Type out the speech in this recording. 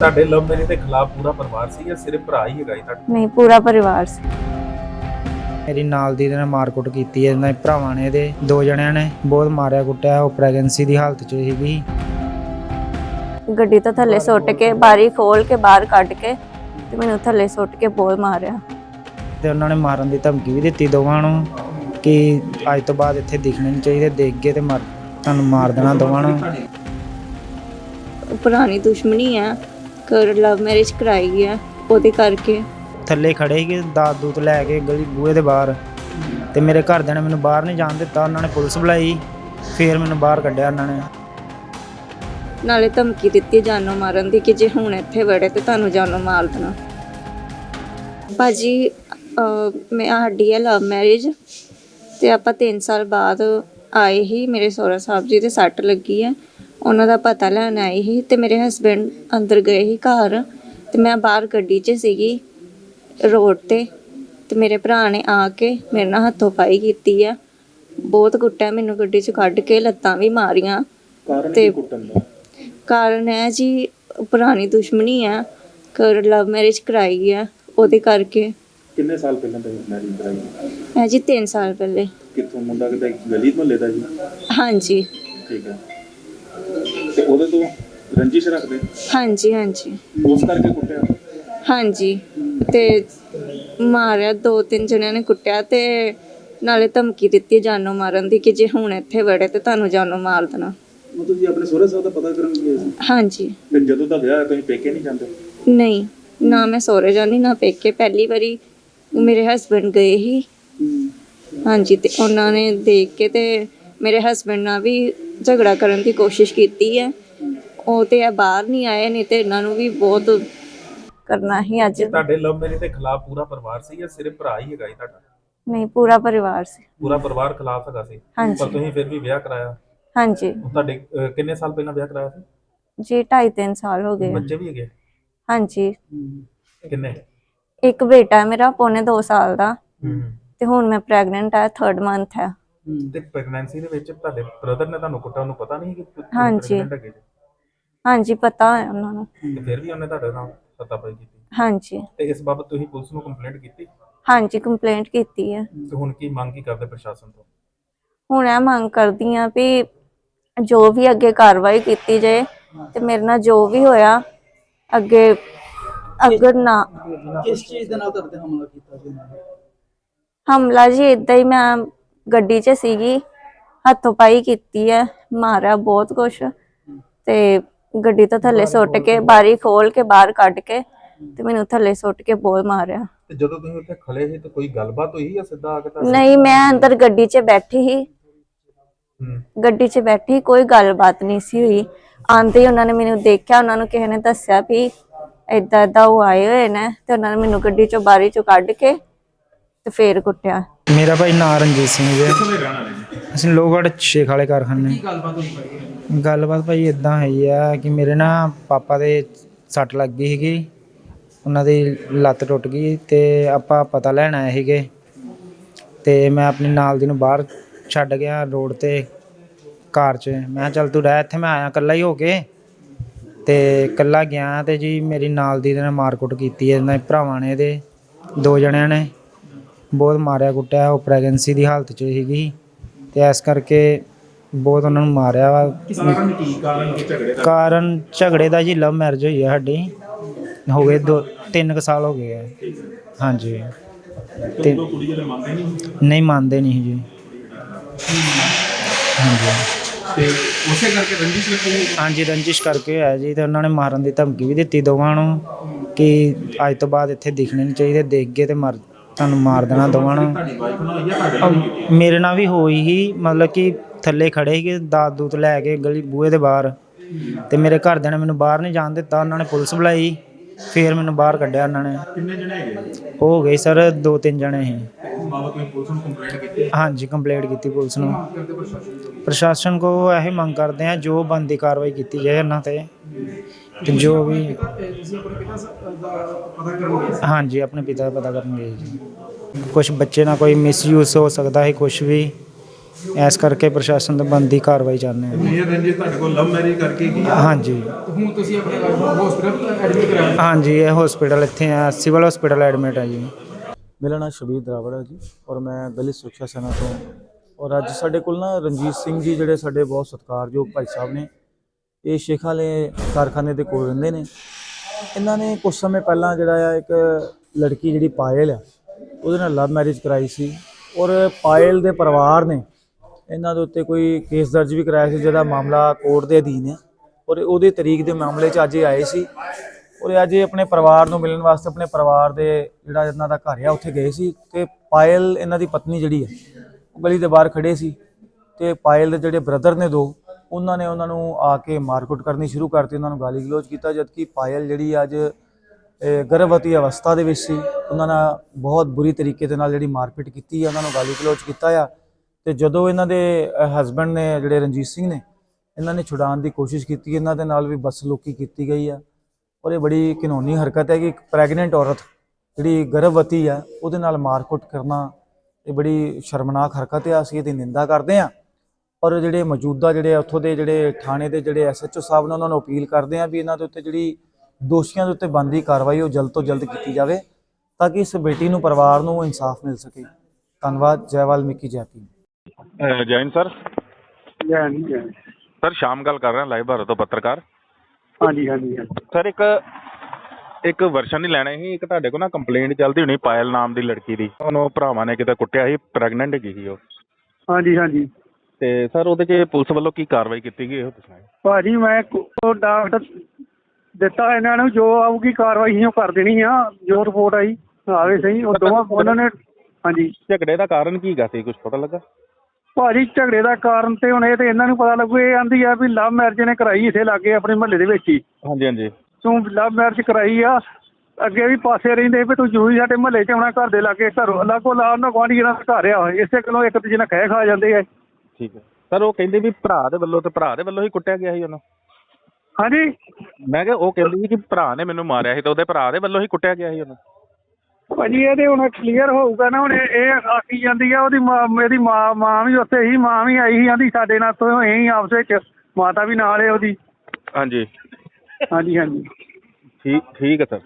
ਤੁਹਾਡੇ love marriage ਦੇ ਖਿਲਾਫ ਪੂਰਾ ਪਰਿਵਾਰ ਸੀ ਜਾਂ ਸਿਰਫ ਭਰਾ ਹੀ ਹੈਗਾ ਜੀ ਤੁਹਾਡਾ? ਨਹੀਂ ਪੂਰਾ ਪਰਿਵਾਰ ਸੀ। ਮੇਰੀ ਨਾਲ ਦੀ ਦੇ ਨਾਲ ਮਾਰਕੁੱਟ ਕੀਤੀ ਹੈ ਇਹਨਾਂ ਦੇ ਭਰਾਵਾਂ ਨੇ ਇਹਦੇ ਦੋ ਜਣਿਆਂ ਨੇ ਬਹੁਤ ਮਾਰਿਆ ਕੁੱਟਿਆ ਉਹ ਪ੍ਰੈਗਨੈਂਸੀ ਦੀ ਹਾਲਤ 'ਚ ਸੀਗੀ। ਗੱਡੀ ਤੋਂ ਥੱਲੇ ਸੁੱਟ ਕੇ ਬਾਰੀ ਖੋਲ ਕੇ ਬਾਹਰ ਕੱਢ ਕੇ ਤੇ ਮੈਨੂੰ ਥੱਲੇ ਸੁੱਟ ਕੇ ਬੋਲ ਮਾਰਿਆ। ਤੇ ਉਹਨਾਂ ਨੇ ਮਾਰਨ ਦੀ ਧਮਕੀ ਵੀ ਦਿੱਤੀ ਦੋਵਾਂ ਨੂੰ ਕਿ ਅੱਜ ਤੋਂ ਬਾਅਦ ਇੱਥੇ ਦਿਖਣੇ ਨਹੀਂ ਚਾਹੀਦੇ ਦੇਖ ਗਏ ਤੇ ਮਰ ਤੁਹਾਨੂੰ ਮਾਰ ਦੇਣਾ ਦੋਵਾਂ ਨੂੰ। ਪੁਰਾਣੀ ਦੁਸ਼ਮਣੀ ਆ। ਕਰ ਲਵ ਮੈਰਿਜ ਕਰਾਈ ਆ ਉਹਦੇ ਕਰਕੇ। ਥੱਲੇ ਖੜੇ ਸੀਗੇ ਦਾਤ ਦੂਤ ਲੈ ਕੇ ਗਲੀ ਬੂਹੇ ਦੇ ਬਾਹਰ। ਤੇ ਮੇਰੇ ਘਰਦਿਆਂ ਨੇ ਮੈਨੂੰ ਬਾਹਰ ਨਹੀਂ ਜਾਣ ਦਿੱਤਾ ਉਹਨਾਂ ਨੇ ਪੁਲਿਸ ਬੁਲਾਈ ਫੇਰ ਮੈਨੂੰ ਬਾਹਰ ਕੱਢਿਆ ਉਹਨਾਂ ਨੇ। ਨਾਲੇ ਧਮਕੀ ਦਿੱਤੀ ਜਾਨੋਂ ਮਾਰਨ ਦੀ ਕਿ ਜੇ ਹੁਣ ਇੱਥੇ ਵੜੇ ਤੇ ਤੁਹਾਨੂੰ ਜਾਨੋਂ ਮਾਰ ਦੇਣਾ। ਭਾਜੀ ਅਹ, ਮੈਂ ਸਾਡੀ ਹੈ ਲਵ ਮੈਰਿਜ ਤੇ ਆਪਾਂ 3 ਸਾਲ ਬਾਅਦ ਆਏ ਹੀ ਮੇਰੇ ਸਹੁਰਾ ਸਾਹਿਬ ਜੀ ਦੇ ਸੱਟ ਲੱਗੀ ਹੈ ਉਹਨਾਂ ਦਾ ਪਤਾ ਲੈਣ ਆਏ ਹੀ ਤੇ ਮੇਰੇ ਹਸਬੰਡ ਅੰਦਰ ਗਏ ਹੀ ਘਰ ਤੇ ਮੈਂ ਬਾਹਰ ਗੱਡੀ 'ਚ ਸੀਗੀ ਰੋਡ ਤੇ ਤੇ ਮੇਰੇ ਭਰਾ ਨੇ ਆ ਕੇ ਮੇਰੇ ਨਾਲ ਹੱਥੋਂ ਪਾਈ ਕੀਤੀ ਆ। ਬਹੁਤ ਕੁੱਟਿਆ ਮੈਨੂੰ ਗੱਡੀ 'ਚ ਕੱਢ ਕੇ ਲੱਤਾਂ ਵੀ ਮਾਰੀਆਂ। ਤੇ ਕਾਰਨ ਹੈ ਜੀ ਪੁਰਾਣੀ ਦੁਸ਼ਮਣੀ ਆ ਕਰ ਲਵ ਮੈਰਿਜ ਕਰਾਈ ਆ ਉਹਦੇ ਕਰਕੇ। ਕਿੰਨੇ ਸਾਲ ਪਹਿਲਾਂ ਤੱਕ ਮੈਰਿਜ ਕਰਾਈ? ਹੈ ਜੀ 3 ਸਾਲ ਪਹਿਲੇ। ਕਿੱਥੋਂ ਮੁੰਡਾ ਕਿਤੇ ਗਲੀ ਮੁਹੱਲੇ ਦਾ ਜੀ? ਹਾਂਜੀ। ਠੀਕ ਹੈ। ਤੇ ਉਹਦੇ ਤੋਂ ਰੰਜਿਸ਼ ਰੱਖਦੇ ਹਾਂਜੀ ਹਾਂਜੀ। ਉਸ ਕਰਕੇ ਕੁੱਟਿਆ? ਹਾਂਜੀ। ਤੇ ਮਾਰਿਆ ਦੋ ਤਿੰਨ ਜਣਿਆਂ ਨੇ ਕੁੱਟਿਆ ਤੇ ਨਾਲੇ ਧਮਕੀ ਦਿੱਤੀ ਜਾਨੋਂ ਮਾਰਨ ਦੀ ਕਿ ਜੇ ਹੁਣ ਇੱਥੇ ਵੜੇ ਤੇ ਤੁਹਾਨੂੰ ਜਾਨੋਂ ਮਾਰ ਦੇਣਾ। ਉਹ ਤੁਸੀਂ ਆਪਣੇ ਸਹੁਰੇ ਸਾਹਿਬ ਦਾ ਪਤਾ ਕਰਨ ਗਏ ਸੀ? ਹਾਂਜੀ। ਤੇ ਜਦੋਂ ਦਾ ਵਿਆਹ ਹੈ ਤੁਸੀਂ ਪੇਕੇ ਨਹੀਂ ਜਾਂਦੇ? ਨਹੀਂ ਨਾ ਮੈਂ ਸਹੁਰੇ ਜਾਂਦੀ ਨਾ ਪੇਕੇ। ਪਹਿਲੀ ਵਾਰੀ ਮੇਰੇ ਹਸਬੰਡ ਗਏ ਹੀ। ਹਾਂਜੀ ਤੇ ਉਹਨਾਂ ਨੇ ਦੇਖ ਕੇ ਤੇ ਮੇਰੇ ਹਸਬੰਡ ਨਾਲ ਵੀ ਝਗੜਾ ਕਰਨ ਦੀ ਕੋਸ਼ਿਸ਼ ਕੀਤੀ ਹੈ। ਉਹ ਤੇ ਆ ਬਾਹਰ ਨਹੀਂ ਆਏ ਨਹੀਂ ਤੇ ਇਹਨਾਂ ਨੂੰ ਵੀ ਬਹੁਤ ਕਰਨਾ ਹੀ ਅੱਜ। ਤੁਹਾਡੇ ਲਵ ਮੈਰਿਜ ਦੇ ਖਿਲਾਫ ਪੂਰਾ ਪਰਿਵਾਰ ਸੀ ਜਾਂ ਸਿਰਫ ਭਰਾ ਹੀ ਹੈਗਾ ਜੀ ਤੁਹਾਡਾ? ਨਹੀਂ ਪੂਰਾ ਪਰਿਵਾਰ ਸੀ। ਪੂਰਾ ਪਰਿਵਾਰ ਖਿਲਾਫ ਹੈਗਾ ਸੀ। ਹਾਂਜੀ। ਪਰ ਤੁਸੀਂ ਫਿਰ ਵੀ ਵਿਆਹ ਕਰਾਇਆ? ਹਾਂਜੀ। ਤੁਹਾਡੇ ਅਹ, ਕਿੰਨੇ ਸਾਲ ਪਹਿਲਾਂ ਵਿਆਹ ਕਰਾਇਆ ਸੀ? ਜੀ ਢਾਈ ਤਿੰਨ ਸਾਲ ਹੋ ਗਏ। ਆ। ਬੱਚੇ ਵੀ ਹੈਗੇ? ਹਾਂਜੀ। ਕਿੰਨੇ? ਇੱਕ ਬੇਟਾ ਹੈ ਮੇਰਾ ਪੌਣੇ 2 ਸਾਲ ਦਾ। ਤੇ ਹੁਣ ਮੈਂ ਪ੍ਰੈਗਨੈਂਟ ਆ 3rd ਮੰਥ ਹੈ। ਤੇ ਪ੍ਰੈਗਨੈਂਸੀ ਦੇ ਵਿੱਚ ਤੁਹਾਡੇ ਬ੍ਰਦਰ ਨੇ ਤੁਹਾਨੂੰ ਕੁੱਟਿਆ ਉਹਨੂੰ ਪਤਾ ਨਹੀਂ ਕਿ ਤੁਸੀਂ ਹਾਂਜੀ। pregnant ਹੈਗੇ ਜੀ? ਹਾਂਜੀ ਪਤਾ ਹੈ ਉਹਨਾਂ ਨੂੰ। ਤੇ ਫਿਰ ਵੀ ਉਹਨੇ ਤੁਹਾਡੇ ਨਾਲ ਸੱਤਾਪਾਈ ਕੀਤੀ? ਹਾਂਜੀ। ਤੇ ਇਸ ਬਾਬਤ ਤੁਸੀਂ ਪੁਲਿਸ ਨੂੰ ਕੰਪਲੇਂਟ ਕੀਤੀ? ਹਾਂਜੀ ਕੰਪਲੇਂਟ ਕੀਤੀ ਹੈ। ਤੇ ਹੁਣ ਕੀ ਮੰਗ ਕੀ ਕਰਦੇ ਪ੍ਰਸ਼ਾਸਨ ਤੋਂ? ਹੁਣ ਇਹ ਮੰਗ ਕਰਦੀ ਆ ਵੀ ਜੋ ਵੀ ਅੱਗੇ ਕਾਰਵਾਈ ਕੀਤੀ ਜਾਏ ਤੇ ਮੇਰੇ ਨਾਲ ਜੋ ਵੀ ਹੋਇਆ ਅੱਗੇ ਅਗਰ ਨਾ ਕਿਸ ਚੀਜ਼ ਦੇ ਨਾਲ ਤੁਹਾਡੇ ਤੇ ਹਮਲਾ ਕੀਤਾ ਉਹਨਾਂ ਨੇ? ਹਮਲਾ ਜੀ ਇਦਾਂ ਹੀ ਮੈਂ ਗੱਡੀ 'ਚ ਸੀਗੀ ਹੱਥੋਂ ਪਾਈ ਕੀਤੀ ਹੈ ਮਾਰਿਆ ਬਹੁਤ ਕੁਛ। ਤੇ ਗੱਡੀ ਤੋਂ ਥੱਲੇ ਸੁੱਟ ਕੇ ਬਾਰੀ ਖੋਲ ਕੇ ਬਾਹਰ ਕੱਢ ਕੇ ਤੇ ਮੈਨੂੰ ਥੱਲੇ ਸੁੱਟ ਕੇ ਬਹੁਤ ਮਾਰਿਆ। ਤੇ ਜਦੋਂ ਤੁਸੀਂ ਉੱਥੇ ਖੜੇ ਸੀ ਤੇ ਕੋਈ ਗੱਲਬਾਤ ਹੋਈ ਜਾਂ ਸਿੱਧਾ ਆ ਕੇ ਤੁਹਾਡੇ ਨਹੀਂ ਮੈਂ ਅੰਦਰ ਗੱਡੀ 'ਚ ਬੈਠੀ ਸੀ। ਗੱਡੀ 'ਚ ਬੈਠੀ ਕੋਈ ਗੱਲਬਾਤ ਨਹੀਂ ਸੀ ਹੋਈ। ਆਂਦੇ ਹੀ ਉਹਨਾਂ ਨੇ ਮੈਨੂੰ ਦੇਖਿਆ ਉਹਨਾਂ ਨੂੰ ਕਿਸੇ ਨੇ ਦੱਸਿਆ ਵੀ ਏਦਾਂ ਏਦਾਂ ਉਹ ਆਏ ਹੋਏ ਨੇ ਤੇ ਉਹਨਾਂ ਨੇ ਮੈਨੂੰ ਗੱਡੀ 'ਚੋਂ ਬਾਰੀ 'ਚੋਂ ਕੱਢ ਕੇ ਤੇ ਫੇਰ ਕੁੱਟਿਆ। ਮੇਰਾ ਭਾਈ ਨਾਂ ਰਣਜੀਤ ਸਿੰਘ ਜੀ। ਅਸੀਂ ਲੋਹਗੜ੍ਹ ਸ਼ੇਖ ਵਾਲੇ ਕਾਰਖਾਨੇ। ਕੀ ਗੱਲਬਾਤ ਹੋਈ ਭਾਈ? ਗੱਲਬਾਤ ਭਾਈ ਇਦਾਂ ਹੈਗੀ ਆ ਕਿ ਮੇਰੇ ਨਾ ਪਾਪਾ ਦੇ ਸੱਟ ਲੱਗ ਗਈ ਸੀਗੀ। ਉਹਨਾਂ ਦੀ ਲੱਤ ਟੁੱਟ ਗਈ ਤੇ ਆਪਾਂ ਪਤਾ ਲੈਣ ਆਏ ਸੀਗੇ। ਤੇ ਮੈਂ ਆਪਣੀ ਨਾਲ ਦੀ ਨੂੰ ਬਾਹਰ ਛੱਡ ਗਿਆ ਰੋਡ ਤੇ ਕਾਰ 'ਚ। ਮੈਂ ਕਿਹਾ ਚੱਲ ਤੂੰ ਰਹਿ ਇੱਥੇ ਮੈਂ ਆਇਆ ਇਕੱਲਾ ਹੀ ਹੋ ਕੇ। ਤੇ ਇਕੱਲਾ ਗਿਆ ਤੇ ਜੀ ਮੇਰੀ ਨਾਲ ਦੀ ਦੇ ਨਾਲ ਮਾਰਕੁੱਟ ਕੀਤੀ ਹੈ ਇਹਨਾਂ ਦੇ ਭਰਾਵਾਂ ਨੇ ਇਹਦੇ ਦੋ ਜਣਿਆਂ ਨੇ। ਬਹੁਤ ਮਾਰਿਆ ਕੁੱਟਿਆ ਉਹ ਪ੍ਰੈਗਨੈਂਸੀ ਦੀ ਹਾਲਤ 'ਚ ਸੀਗੀ ਤੇ ਇਸ ਕਰਕੇ ਬਹੁਤ ਉਹਨਾਂ ਨੂੰ ਮਾਰਿਆ ਵਾ। ਕਾਰਨ ਕੀ ਕਾਰਨ ਕੀ ਝਗੜੇ ਕਾਰਨ ਝਗੜੇ ਦਾ ਜੀ ਲਵ ਮੈਰਿਜ ਹੋਈ ਹੈ ਸਾਡੀ। ਹੋ ਗਏ ਦੋ ਤਿੰਨ ਕੁ ਸਾਲ ਹੋ ਗਏ ਆ। ਹਾਂਜੀ। ਤੇ ਕੁੜੀ ਜਿਹੜੇ ਮੰਨਦੇ ਨਹੀਂ ਨਹੀਂ ਮੰਨਦੇ ਨਹੀਂ ਜੀ। ਹਾਂਜੀ। ਤੇ ਉਸੇ ਕਰਕੇ ਰੰਜਿਸ਼ ਰੱਖੀ ਹੋਈ? ਹਾਂਜੀ ਰੰਜਿਸ਼ ਕਰਕੇ ਹੋਇਆ ਜੀ ਤੇ ਉਹਨਾਂ ਨੇ ਮਾਰਨ ਦੀ ਧਮਕੀ ਵੀ ਦਿੱਤੀ ਦੋਵਾਂ ਨੂੰ ਕਿ ਅੱਜ ਤੋਂ ਬਾਅਦ ਇੱਥੇ ਦਿਖਣੇ ਨਹੀਂ ਚਾਹੀਦੇ ਦੇਖ ਗਏ ਤੇ ਮਰ ਤੁਹਾਨੂੰ ਮਾਰ ਦੇਣਾ ਦੋਵਾਂ ਨੂੰ। ਮੇਰੇ ਨਾਲ ਵੀ ਹੋਈ ਹੀ ਮਤਲਬ ਕਿ ਥੱਲੇ ਖੜੇ ਸੀਗੇ ਦਾਤ ਦੂਤ ਲੈ ਕੇ ਗਲੀ ਬੂਹੇ ਦੇ ਬਾਹਰ। ਤੇ ਮੇਰੇ ਘਰਦਿਆਂ ਨੇ ਮੈਨੂੰ ਬਾਹਰ ਨਹੀਂ ਜਾਣ ਦਿੱਤਾ ਉਹਨਾਂ ਨੇ ਪੁਲਿਸ ਬੁਲਾਈ ਫੇਰ ਮੈਨੂੰ ਬਾਹਰ ਕੱਢਿਆ ਉਹਨਾਂ ਨੇ। ਕਿੰਨੇ ਜਣੇ ਹੈਗੇ ਉਹ ਹੋ ਗਏ ਸਰ ਦੋ ਤਿੰਨ ਜਣੇ ਸੀ। ਉਸ ਬਾਬਤ ਤੁਸੀਂ ਪੁਲਿਸ ਨੂੰ ਕੰਪਲੇਂਟ ਕੀਤੀ? ਹਾਂਜੀ ਕੰਪਲੇਂਟ ਕੀਤੀ ਪੁਲਿਸ ਨੂੰ। ਕਰਦੇ ਪ੍ਰਸ਼ਾਸਨ ਪ੍ਰਸ਼ਾਸਨ ਕੋ ਇਹੀ ਮੰਗ ਕਰਦੇ ਆ ਜੋ ਬੰਦੀ ਕਾਰਵਾਈ ਕੀਤੀ ਜਾਏ ਉਹਨਾਂ ਤੇ ਤੇ। ਜੋ ਵੀ ਤੁਸੀਂ ਆਪਣੇ ਪਿਤਾ ਦਾ ਪਤਾ ਕਰੋਗੇ ਹਾਂਜੀ ਆਪਣੇ ਪਿਤਾ ਦਾ ਪਤਾ ਕਰਨਗੇ ਜੀ। ਕੁਝ ਬੱਚੇ ਨਾਲ ਕੋਈ ਮਿਸਯੂਜ਼ ਹੋ ਸਕਦਾ ਹੈ ਕੁਝ ਵੀ। ਇਸ ਕਰਕੇ ਪ੍ਰਸ਼ਾਸਨ ਤੋਂ ਬੰਦੀ ਕਾਰਵਾਈ ਚਾਹੁੰਦੇ ਹਾਂ। ਮੇਜਰ ਰੰਜਿਸ਼ ਤੁਹਾਡੇ ਕੋਲ ਲਵ ਮੈਰਿਜ ਕਰਕੇ ਕੀ ਹਾਂਜੀ। ਹੁਣ ਤੁਸੀਂ ਆਪਣੇ ਹਸਪੀਟਲ ਐਡਮਿਟ ਕਰਾਇਆ ਹਾਂਜੀ ਇਹ ਹਸਪੀਟਲ ਇੱਥੇ ਆ ਸਿਵਲ ਹਸਪੀਟਲ ਐਡਮਿਟ ਹੈ ਜੀ। ਮੇਰਾ ਨਾਮ ਸ਼ਬੀਰ ਦਰਾਵੜ ਹੈ ਜੀ ਔਰ ਮੈਂ ਦਲਿਤ ਸੁਰੱਖਿਆ ਸੈਨਾ ਤੋਂ। ਔਰ ਅੱਜ ਸਾਡੇ ਕੋਲ ਨਾ ਰਣਜੀਤ ਸਿੰਘ ਜੀ ਜਿਹੜੇ ਸਾਡੇ ਬਹੁਤ ਸਤਿਕਾਰਯੋਗ ਭਾਈ ਸਾਹਿਬ ਨੇ ਇਹ ਸ਼ੇਖ ਵਾਲੇ ਕਾਰਖਾਨੇ ਦੇ ਕੋਲ ਰਹਿੰਦੇ ਨੇ। ਇਹਨਾਂ ਨੇ ਕੁਝ ਸਮੇਂ ਪਹਿਲਾਂ ਜਿਹੜਾ ਆ, ਇੱਕ ਲੜਕੀ ਜਿਹੜੀ ਪਾਇਲ ਆ, ਉਹਦੇ ਨਾਲ ਲਵ ਮੈਰਿਜ ਕਰਾਈ ਸੀ ਔਰ ਪਾਇਲ ਦੇ ਪਰਿਵਾਰ ਨੇ ਇਹਨਾਂ ਦੇ ਉੱਤੇ ਕੋਈ ਕੇਸ ਦਰਜ ਵੀ ਕਰਾਇਆ ਸੀ ਜਿਹਦਾ ਮਾਮਲਾ ਕੋਰਟ ਦੇ ਅਧੀਨ ਹੈ ਔਰ ਉਹਦੇ ਤਰੀਕ ਦੇ ਮਾਮਲੇ 'ਚ ਅੱਜ ਇਹ ਆਏ ਸੀ ਔਰ ਇਹ ਅੱਜ ਇਹ ਆਪਣੇ ਪਰਿਵਾਰ ਨੂੰ ਮਿਲਣ ਵਾਸਤੇ ਆਪਣੇ ਪਰਿਵਾਰ ਦੇ ਜਿਹੜਾ ਇਹਨਾਂ ਦਾ ਘਰ ਆ, ਉੱਥੇ ਗਏ ਸੀ ਤੇ ਪਾਇਲ ਇਹਨਾਂ ਦੀ ਪਤਨੀ ਜਿਹੜੀ ਹੈ ਉਹ ਗਲੀ ਦੇ ਬਾਹਰ ਖੜੇ ਸੀ ਤੇ ਪਾਇਲ ਦੇ ਜਿਹੜੇ ਬ੍ਰਦਰ ਨੇ ਦੋ ਉਹਨਾਂ ਨੇ ਉਹਨਾਂ ਨੂੰ ਆ ਕੇ ਮਾਰਕੁੱਟ ਕਰਨੀ ਸ਼ੁਰੂ ਕਰਤੀ, ਉਹਨਾਂ ਨੂੰ ਗਾਲੀ ਗਲੋਚ ਕੀਤਾ, ਜਦਕਿ ਪਾਇਲ ਜਿਹੜੀ ਅੱਜ ਗਰਭਵਤੀ ਅਵਸਥਾ ਦੇ ਵਿੱਚ ਸੀ, ਉਹਨਾਂ ਨਾਲ ਬਹੁਤ ਬੁਰੀ ਤਰੀਕੇ ਦੇ ਨਾਲ ਜਿਹੜੀ ਮਾਰਪੀਟ ਕੀਤੀ ਆ, ਉਹਨਾਂ ਨੂੰ ਗਾਲੀ ਗਲੋਚ ਕੀਤਾ ਆ। ਤੇ ਜਦੋਂ ਇਹਨਾਂ ਦੇ ਹਸਬੰਡ ਨੇ ਜਿਹੜੇ ਰਣਜੀਤ ਸਿੰਘ ਨੇ, ਇਹਨਾਂ ਨੇ ਛੁਡਾਉਣ ਦੀ ਕੋਸ਼ਿਸ਼ ਕੀਤੀ, ਇਹਨਾਂ ਦੇ ਨਾਲ ਵੀ ਬਸਲੂਕੀ ਕੀਤੀ ਗਈ ਆ। ਔਰ ਇਹ ਬੜੀ ਘਿਨੌਣੀ ਹਰਕਤ ਹੈ ਕਿ ਇੱਕ ਪ੍ਰੈਗਨੈਂਟ ਔਰਤ ਜਿਹੜੀ ਗਰਭਵਤੀ ਆ, ਉਹਦੇ ਨਾਲ ਮਾਰਕੁੱਟ ਕਰਨਾ ਇਹ ਬੜੀ ਸ਼ਰਮਨਾਕ ਹਰਕਤ ਆ, ਅਸੀਂ ਇਹਦੀ ਨਿੰਦਾ ਕਰਦੇ ਹਾਂ ਔਰ ਜਿਹੜੇ ਮੌਜੂਦਾ ਜਿਹੜੇ ਉੱਥੋਂ ਦੇ ਜਿਹੜੇ ਥਾਣੇ ਦੇ ਜਿਹੜੇ ਐਸਐਚਓ ਸਾਹਿਬ ਨੇ ਉਹਨਾਂ ਨੂੰ ਅਪੀਲ ਕਰਦੇ ਹਾਂ ਵੀ ਇਹਨਾਂ ਦੇ ਉੱਤੇ ਜਿਹੜੀ ਦੋਸ਼ੀਆਂ ਦੇ ਉੱਤੇ ਬਣਦੀ ਕਾਰਵਾਈ ਉਹ ਜਲਦ ਤੋਂ ਜਲਦ ਕੀਤੀ ਜਾਵੇ ਤਾਂ ਕਿ ਇਸ ਬੇਟੀ ਨੂੰ ਪਰਿਵਾਰ ਨੂੰ ਇਨਸਾਫ ਮਿਲ ਸਕੇ। ਧੰਨਵਾਦ। ਜੈ ਵਾਲਮੀਕੀ ਜੈ ਭੀਮ। ਅਹ ਜੈਨ ਸਰ? ਜੈ ਨਹੀਂ ਜੈ ਸਰ ਸ਼ਾਮ ਗੱਲ ਕਰ ਰਿਹਾ ਲਾਈਵ ਭਾਰਤ ਤੋਂ ਪੱਤਰਕਾਰ। ਹਾਂਜੀ ਹਾਂਜੀ ਹਾਂਜੀ। ਸਰ ਇੱਕ ਇੱਕ ਵਰਸ਼ਨ ਹੀ ਲੈਣਾ ਸੀ ਇੱਕ ਤੁਹਾਡੇ ਕੋਲ ਨਾ ਕੰਪਲੇਂਟ ਚੱਲਦੀ ਹੋਣੀ ਪਾਇਲ ਨਾਮ ਦੀ ਲੜਕੀ ਦੀ। ਉਹਨੂੰ ਭਰਾਵਾਂ ਨੇ ਕਿਤੇ ਕੁੱਟਿਆ ਸੀ ਪ੍ਰੈਗਨੈਂਟ ਹੈਗੀ ਸੀ ਉਹ। ਹਾਂਜੀ ਹਾਂਜੀ। ਤੇ ਸਰ ਉਹਦੇ 'ਚ ਪੁਲਿਸ ਵੱਲੋਂ ਕੀ ਕਾਰਵਾਈ ਕੀਤੀ ਗਈ ਇਹ ਦੱਸਣਾ ਭਾਜੀ ਮੈਂ ਕੋ- ਉਹ ਡਾਕਟਰ ਦਿੱਤਾ ਇਹਨਾਂ ਨੂੰ ਜੋ ਆਊਗੀ ਕਾਰਵਾਈ ਸੀ ਉਹ ਕਰ ਦੇਣੀ ਆ ਜੋ ਰਿਪੋਰਟ ਆਈ ਆਵੇ ਸਹੀ ਉਹ ਦੋਵਾਂ ਉਹਨਾਂ ਨੇ ਹਾਂਜੀ। ਝਗੜੇ ਦਾ ਕਾਰਨ ਕੀ ਗਾ ਸੀ ਕੁਝ ਪਤਾ ਲੱਗਾ? ਭਾਜੀ ਝਗੜੇ ਦਾ ਕਾਰਨ ਤੇ ਹੁਣ ਇਹ ਤੇ ਇਹਨਾਂ ਨੂੰ ਪਤਾ ਲੱਗੂ ਇਹ ਆਂਦੀ ਆ ਵੀ ਲਵ ਮੈਰਿਜ ਨੇ ਕਰਾਈ ਇੱਥੇ ਲਾਗੇ ਆਪਣੇ ਮਹੱਲੇ ਦੇ ਵਿੱਚ ਹੀ। ਹਾਂਜੀ ਹਾਂਜੀ। ਤੂੰ ਲਵ ਮੈਰਿਜ ਕਰਾਈ ਆ ਅੱਗੇ ਵੀ ਪਾਸੇ ਰਹਿੰਦੇ ਵੀ ਤੂੰ ਜ਼ਰੂਰੀ ਸਾਡੇ ਮਹੱਲੇ 'ਚ ਆਉਣਾ ਘਰ ਦੇ ਲਾਗੇ ਘਰੋਂ ਲਾਗੋ ਲਾ ਉਹਨਾਂ ਜਿਹਨਾਂ ਦਾ ਘਰ ਆ ਇਸੇ ਕੋਲੋਂ ਇੱਕ ਦੂਜੇ ਨਾਲ ਖਹਿ ਖਾ ਜਾਂਦੇ ਆ। ਠੀਕ ਹੈ। ਸਰ ਉਹ ਕਹਿੰਦੇ ਵੀ ਭਰਾ ਦੇ ਵੱਲੋਂ ਤੇ ਭਰਾ ਦੇ ਵੱਲੋਂ ਹੀ ਕੁੱਟਿਆ ਗਿਆ ਸੀ ਉਹਨੂੰ। ਹਾਂਜੀ। ਮੈਂ ਕਿਹਾ ਉਹ ਕਹਿੰਦੀ ਸੀ ਕਿ ਭਰਾ ਨੇ ਮੈਨੂੰ ਮਾਰਿਆ ਸੀ ਤੇ ਉਹਦੇ ਭਰਾ ਦੇ ਵੱਲੋਂ ਹੀ ਕੁੱਟਿਆ ਗਿਆ ਸੀ ਉਹਨੂੰ। ਭਾਜੀ ਇਹਦੇ ਹੁਣ ਕਲੀਅਰ ਹੋਊਗਾ ਨਾ ਹੁਣ ਇਹ ਇਹ ਆਖੀ ਜਾਂਦੀ ਆ ਉਹਦੀ ਮਾਂ ਮੇਰੀ ਮਾਂ ਮਾਂ ਵੀ ਉੱਥੇ ਹੀ ਮਾਂ ਵੀ ਆਈ ਸੀ ਆਂਦੀ ਸਾਡੇ ਨਾਲ ਤੋਂ ਹੀ ਆਪਸ ਵਿੱਚ ਮਾਤਾ ਵੀ ਨਾਲ ਹੈ ਉਹਦੀ। ਹਾਂਜੀ। ਹਾਂਜੀ ਹਾਂਜੀ। ਠੀਕ ਠੀਕ ਹੈ ਸਰ।